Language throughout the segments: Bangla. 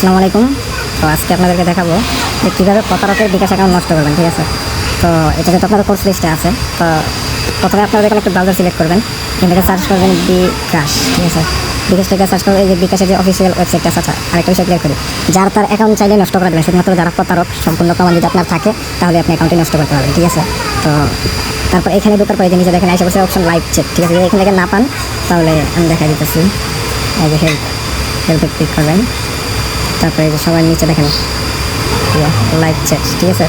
আসসালামু আলাইকুম। তো আজকে আপনাদেরকে দেখাবো যে কীভাবে প্রতারকের বিকাশ অ্যাকাউন্ট নষ্ট করবেন, ঠিক আছে? তো এটা যেহেতু আপনাদের কোর্স লিস্টে আছে, তো প্রথমে আপনারা এখানে একটু ব্রাউজার সিলেক্ট করবেন থেকে সার্চ করবেন বিকাশ, ঠিক আছে? বিকাশ থেকে সার্চ করবেন, এই যে বিকাশের যে অফিসিয়াল ওয়েবসাইটটা আছে আচ্ছা আরেকটা বিষয় ক্লিয়ার করি। যার তার অ্যাকাউন্ট চাইলে নষ্ট করে দেবেন শুধুমাত্র যারা প্রতারক, সম্পূর্ণ প্রমাণ যদি আপনার থাকে, তাহলে আপনি অ্যাকাউন্টটি নষ্ট করতে পারবেন, ঠিক আছে? তো তারপর এখানে ঢোকার পরে যে নিচে দেখেন আশেপাশে অপশন লাইভ চেক ঠিক আছে? এখান থেকে না পান, তাহলে আমি দেখা দিতেছি। এই যে হেল্প হেল্পে ক্লিক করবেন। তারপরে এই যে সবার নিচে দেখেন। লাইভ চ্যাট ঠিক আছে?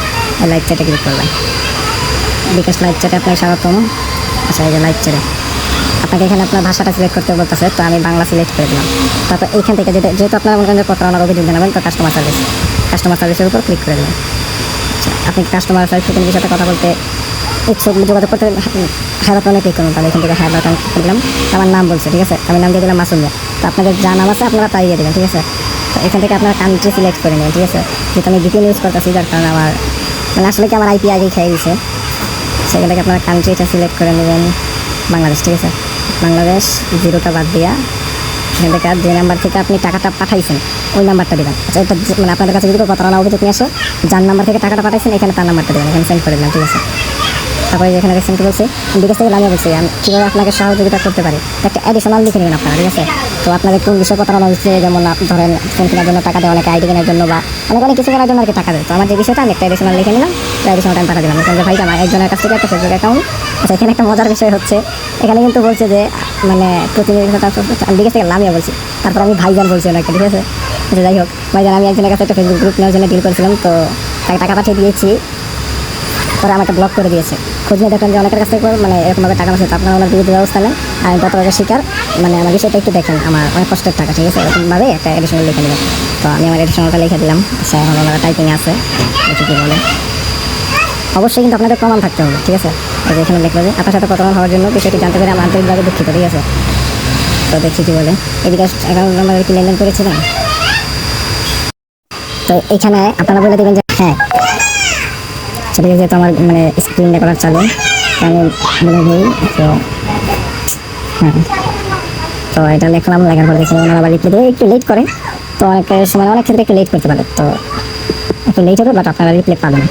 লাইভ চ্যাটে ক্লিক করবেন। বিকাশ লাইভ চ্যাটে আপনাকে স্বাগতম। আচ্ছা এই যে লাইভ চ্যাটে আপনাকে এখানে আপনার ভাষাটা সিলেক্ট করতে বলতেছে, তো আমি বাংলা সিলেক্ট করে দিলাম। তারপর এইখান থেকে যেটা যেহেতু আপনার মনে করেন যে প্রতারণার অভিযোগ জানাবেন, তো কাস্টমার সার্ভিস কাস্টমার সার্ভিসের উপর ক্লিক করে দেবেন। আচ্ছা আপনি কাস্টমার সার্ভিস প্রতিনিধির সাথে কথা বলতে ইচ্ছুক, যোগাযোগ করতে হ্যাঁ বাটনে ক্লিক করুন। তাহলে এখান থেকে হ্যাঁ বাটন ক্লিক করলাম আমার নাম বলছে, ঠিক আছে? আমি নাম দিয়ে দিলাম মাসুমিয়া। তো আপনাদের যা নাম আছে, আপনারা তাই দিয়ে দেবেন, ঠিক আছে? এখান থেকে আপনার কান্ট্রি সিলেক্ট করে নেবেন ঠিক আছে? যেহেতু আমি ভিপিএন ইউজ করতেছি, যার কারণে আমার মানে আসলে কি আমার আইপি আগে খেয়ে দিছে সেখান থেকে আপনারা কান্ট্রিটা সিলেক্ট করে নেবেন বাংলাদেশ, ঠিক আছে? বাংলাদেশ, জিরোটা বাদ দিয়া, এখান থেকে যে নাম্বার থেকে আপনি টাকাটা পাঠাইছেন, ওই নাম্বারটা দেবেন। আচ্ছা এটা মানে আপনাদের কাছে যদি প্রতারণা, অভিযোগ নিয়ে আসে, যার নাম্বার থেকে টাকাটা পাঠাইছেন, এখানে তার নাম্বারটা দেবেন, এখানে সেন্ড করে দিলাম ঠিক আছে? তারপরে যেখানে দেখছেন বলছে বিকাশ থেকে নামিয়ে বলছি, আমি কীভাবে আপনাকে সহযোগিতা করতে পারি? একটা অ্যাডিশনাল লিখে নেবেন আপনারা, ঠিক আছে? তো আপনাদের কোন বিষয়ে প্রতারণা হচ্ছে যেমন ধরেন ফোন কেনার জন্য টাকা দেয় অনেকে আইডি কেনার জন্য বা অনেক অনেক কিছু করার জন্য আর টাকা দেয়। তো আমার যে বিষয়টা, আমি একটা অ্যাডিশনাল লিখে নিলাম অ্যাডিশনাল টাইম পাঠা দিলাম। কিন্তু ভাই আমার একজনের কাছ থেকে একটা ফেসবুক অ্যাকাউন্ট আচ্ছা এখানে একটা মজার বিষয় হচ্ছে, এখানে কিন্তু বলছে যে মানে প্রতিনিধিতা বিকাশ থেকে নামিয়ে বলছি, তারপর আমি ভাইজান বলছি ওনাকে, ঠিক আছে? আচ্ছা যাই হোক, ভাইজান, আমি একজনের কাছে একটা ফেসবুক গ্রুপ নেওয়ার জন্য ডিল করেছিলাম, তো তাকে টাকা পাঠিয়ে দিয়েছি, পরে আমাকে ব্লক করে দিয়েছে। খোঁজ নিয়ে দেখলাম যে অনেকের কাছ থেকে মানে এরকমভাবে টাকা পাচ্ছে আপনারা ওনার বিরুদ্ধে ব্যবস্থা নেন। আর আমি প্রতারকের শিকার মানে আমার বিষয়টা একটু দেখেন, আমার অনেক কষ্টের টাকা, ঠিক আছে? এরকমভাবে একটা এডিশনাল লিখে দিলাম তো আমি আমার এডিশনালটা লিখে দিলাম। আচ্ছা এখন ওনারা টাইপিং আছে, দেখি কী বলে। অবশ্যই কিন্তু আপনাদের প্রমাণ থাকতে হবে, ঠিক আছে? এই যে এখানে লিখলো যে আপনার সাথে প্রতারণা হওয়ার জন্য বিষয়টি জানতে পেরে আমার আন্তরিকভাবে দুঃখিত, ঠিক আছে? তো দেখছি কি বলে। এদিকে অ্যাকাউন্ট নাম্বার কি লেনদেন করেছিলেন? তো এখানে আপনারা বলে দেবেন যে হ্যাঁ সেটা যেহেতু আমার মানে স্ক্রিন রেকর্ডার চালু আমি বলে দিই তো হ্যাঁ। তো এটা লিখলাম, লেখার পর দেখি ওনারা আবার রিপ্লাই একটু লেট করে, তো অনেক সময় অনেক ক্ষেত্রে একটু লেট করতে পারে, তো একটু লেট হবে বাট আপনারা রিপ্লাই পাবেন।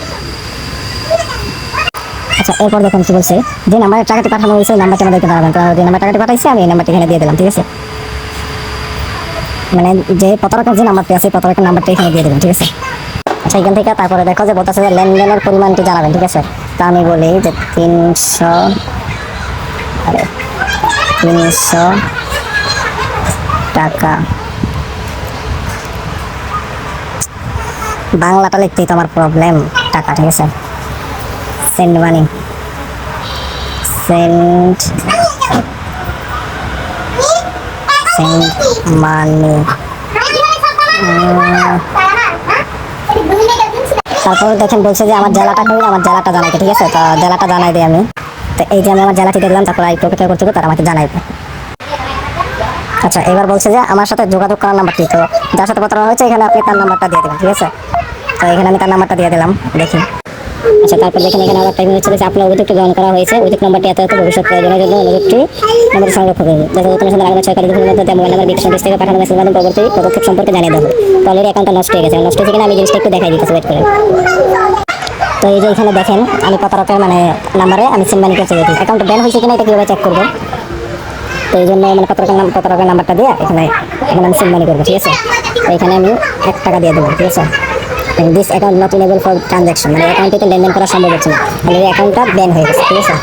আচ্ছা এরপর দেখুন কি বলছে, যে নাম্বারে টাকাটি পাঠানো হয়েছে নাম্বারটি আমাদেরকে জানাবেন তো যে নাম্বার টাকাটি পাঠাইছে? আমি এই নাম্বারটি এখানে দিয়ে দিলাম, ঠিক আছে? মানে যে প্রতারকের যে নাম্বারটি আছে প্রতারকের নাম্বারটি এখানে দিয়ে দেবেন ঠিক আছে? আচ্ছা এখান থেকে তারপরে দেখো যে বলতেছে যে লেনদেনের পরিমাণটি জানাবেন ঠিক আছে? তা আমি বলি যে তিনশো আরে তিনশো টাকা। বাংলাটা লিখতেই তো আমার প্রবলেম টাকা ঠিক আছে? Send money send send money তারপর দেখেন বলছে যে আমার জেলাটা করি আমার জেলাটা জানাইতে, ঠিক আছে? তো জেলাটা জানাই দিই আমি। তো এই যে আমি আমার জেলা দিয়ে দিলাম তারপর আই প্রকৃত করতে তারা আমাকে জানাইবে। আচ্ছা এবার বলছে যে আমার সাথে যোগাযোগ করার নাম্বারটি তো যার সাথে প্রতারণা হয়েছে, এখানে আপনি তার নাম্বারটা দিয়ে দেবেন, ঠিক আছে? তো এখানে আমি তার নাম্বারটা দিয়ে দিলাম, দেখি। আচ্ছা তারপর দেখেন এখানে আবার টাইম হচ্ছে যে আপনার অভিযোগটি গ্রহণ করা হয়েছে। অভিযোগ নাম্বারটি এত এত ভবিষ্যৎ প্রয়োজনের জন্য অনুযোগটি নম্বর সংরক্ষণ করবে যাতে তোমার সাথে আগামী ছয় তারিখের মধ্যে মোবাইল নাম্বার বিকাশ অফিস থেকে পাঠানো মেসেজ মাধ্যমে পরবর্তী পদক্ষেপ সম্পর্কে জানিয়ে দেবো তো অলরেডি অ্যাকাউন্টটা নষ্ট হয়ে গেছে। নষ্ট হয়েছে কিনা আমি জিনিসটা একটু দেখাই দিতেছি করে। তো এই যে এখানে দেখেন, আমি প্রতারকের মানে নাম্বারে আমি সিম্বানি করতে দিই অ্যাকাউন্ট ব্যান হয়েছে কিনা এটা কীভাবে চেক করব? তো এই জন্য মানে প্রতারকের নাম, প্রতারকের নাম্বারটা দিয়ে এখানে এখানে আমি সিম্বানি করব, ঠিক আছে? তো এখানে আমি এক টাকা দিয়ে দেবো, ঠিক আছে? This account not enable for transaction মানে অ্যাকাউন্টে লেনদেন করা সম্ভব হচ্ছে না। তাহলে অ্যাকাউন্টটা ব্যান হয়ে গেছে, ঠিক আছে?